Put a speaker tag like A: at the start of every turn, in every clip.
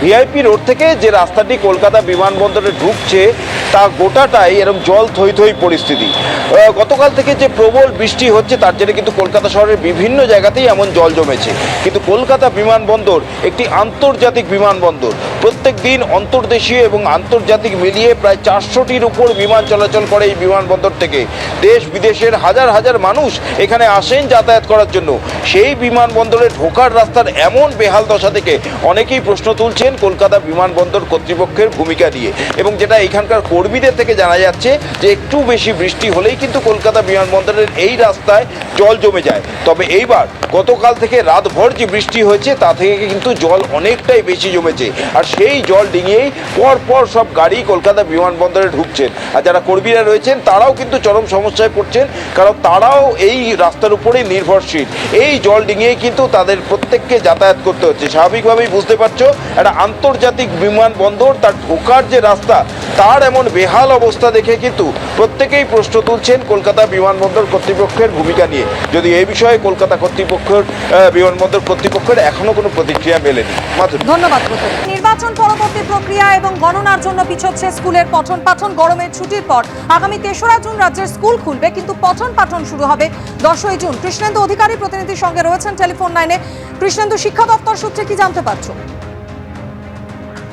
A: VIP road থেকে যে রাস্তাটি কলকাতা বিমানবন্দরে ঢুকছে তা গোটাটাই এরকম জল থই থই পরিস্থিতি। গতকাল থেকে যে প্রবল বৃষ্টি হচ্ছে, তার জন্য কিন্তু কলকাতা শহরের বিভিন্ন জায়গাতেই এমন জল জমেছে। কিন্তু কলকাতা বিমানবন্দর একটি আন্তর্জাতিক বিমানবন্দর। প্রত্যেক দিন অন্তর্দেশীয় এবং আন্তর্জাতিক মিলিয়ে প্রায় চারশোটির উপর বিমান চলাচল করে এই বিমানবন্দর থেকে। দেশ বিদেশের হাজার হাজার মানুষ এখানে আসেন যাতায়াত করার জন্য। সেই বিমানবন্দরে ঢোকার রাস্তার এমন বেহাল দশা থেকে অনেকেই প্রশ্ন তুলছেন কলকাতা বিমানবন্দর কর্তৃপক্ষের ভূমিকা নিয়ে। এবং যেটা এখানকার কর্মীদের থেকে জানা যাচ্ছে যে একটু বেশি বৃষ্টি হলেই কিন্তু কলকাতা বিমানবন্দরের এই রাস্তায় জল জমে যায়। তবে এইবার গতকাল থেকে রাতভর যে বৃষ্টি হয়েছে, তা থেকে কিন্তু জল অনেকটাই বেশি জমেছে। আর সেই জল ডিঙিয়েই পর পর সব গাড়ি কলকাতা বিমানবন্দরে ঢুকছেন। আর যারা কর্মীরা রয়েছেন, তারাও কিন্তু চরম সমস্যায় পড়ছেন, কারণ তারাও এই রাস্তার উপরেই নির্ভরশীল। এই জল ডিঙিয়েই কিন্তু তাদের প্রত্যেককে যাতায়াত করতে হচ্ছে। স্বাভাবিকভাবেই বুঝতে পারছ, একটা আন্তর্জাতিক বিমানবন্দর, তার ঢোকার যে রাস্তা, তার এমন বেহাল অবস্থা দেখে কিন্তু প্রত্যেকেই প্রশ্ন তুলছেন কলকাতা বিমানবন্দর কর্তৃপক্ষের ভূমিকা নিয়ে। যদি এই বিষয়ে কলকাতা কর্তৃপক্ষের বিমানবন্দর কর্তৃপক্ষের এখনও কোনো প্রতিক্রিয়া মেলেনি। মাধুরী।
B: ধন্যবাদ নির্বাচন পরবর্তী প্রক্রিয়া এবং গণনার জন্য পিছোচ্ছে স্কুলের পঠন পাঠন গরমের ছুটির পর। আগামী তেসরা জুন রাজ্যের স্কুল খুলবে, কিন্তু পঠন পাঠন শুরু হবে দশই জুন। কৃষ্ণেন্দু অধিকারী প্রতিনিধির সঙ্গে রয়েছেন টেলিফোন লাইনে। কৃষ্ণেন্দু শিক্ষা দপ্তর সূত্রে কি জানতে পারছ?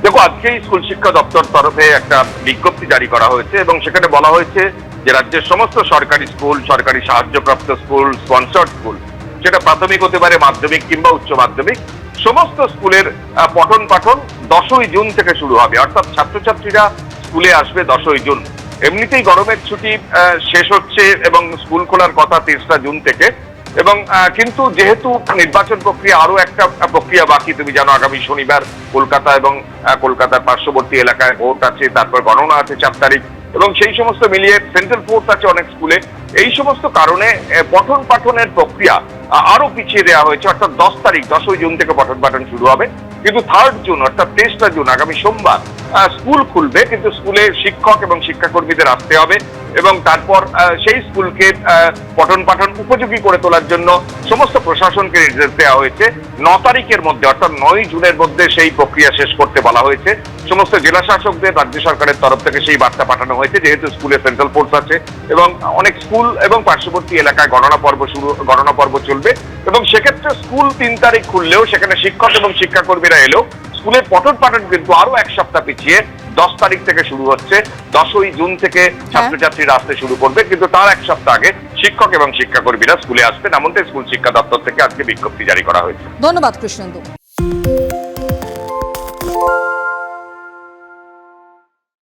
C: দেখো আজকেই স্কুল শিক্ষা দপ্তর তরফে একটা বিজ্ঞপ্তি জারি করা হয়েছে এবং সেখানে বলা হয়েছে যে রাজ্যের সমস্ত সরকারি স্কুল, সরকারি সাহায্যপ্রাপ্ত স্কুল স্পন্সর্ড স্কুল সেটা প্রাথমিক হতে পারে মাধ্যমিক কিংবা উচ্চ মাধ্যমিক, সমস্ত স্কুলের পঠন পাঠন দশই জুন থেকে শুরু হবে। অর্থাৎ ছাত্রছাত্রীরা স্কুলে আসবে দশই জুন। এমনিতেই গরমের ছুটি শেষ হচ্ছে এবং স্কুল খোলার কথা তেসরা জুন থেকে। এবং কিন্তু যেহেতু নির্বাচন প্রক্রিয়া আরও একটা প্রক্রিয়া বাকি, তুমি জানো আগামী শনিবার কলকাতা এবং কলকাতার পার্শ্ববর্তী এলাকায় ভোট আছে, তারপর গণনা আছে চার তারিখ, এবং সেই সমস্ত মিলিয়ে সেন্ট্রাল ফোর্স আছে অনেক স্কুলে। এই সমস্ত কারণে পঠন পাঠনের প্রক্রিয়া আরও পিছিয়ে দেওয়া হয়েছে। অর্থাৎ দশ তারিখ, দশই জুন থেকে পঠন পাঠন শুরু হবে। কিন্তু থার্ড জুন, অর্থাৎ তেইশটা জুন, আগামী সোমবার স্কুল খুলবে, কিন্তু স্কুলে শিক্ষক এবং শিক্ষাকর্মীদের আসতে হবে। এবং তারপর সেই স্কুলকে পঠন পাঠন উপযোগী করে তোলার জন্য সমস্ত প্রশাসনকে নির্দেশ দেওয়া হয়েছে। ন তারিখের মধ্যে, অর্থাৎ নয় জুনের মধ্যে সেই প্রক্রিয়া শেষ করতে বলা হয়েছে। সমস্ত জেলা শাসকদের, রাজ্য সরকারের তরফ থেকে সেই বার্তা পাঠানো হয়েছে, যেহেতু স্কুলে সেন্ট্রাল ফোর্স আছে এবং অনেক স্কুল এবং পার্শ্ববর্তী এলাকায় গণনা পর্ব শুরু, গণনা পর্ব চলবে। এবং সেক্ষেত্রে স্কুল তিন তারিখ খুললেও সেখানে শিক্ষক এবং শিক্ষাকর্মীরা এলেও স্কুলের পঠন পাঠন কিন্তু আরও এক সপ্তাহ পিছিয়ে দশ তারিখ থেকে শুরু হচ্ছে দশই জুন থেকে ছাত্রছাত্রীরা আসতে শুরু করবে কিন্তু তার এক সপ্তাহ আগে শিক্ষক এবং শিক্ষাকর্মীরা স্কুলে আসবেন। এমনটাই স্কুল শিক্ষা দপ্তর থেকে আজকে বিজ্ঞপ্তি জারি করা হয়েছে।
B: ধন্যবাদ কৃষ্ণেন্দু।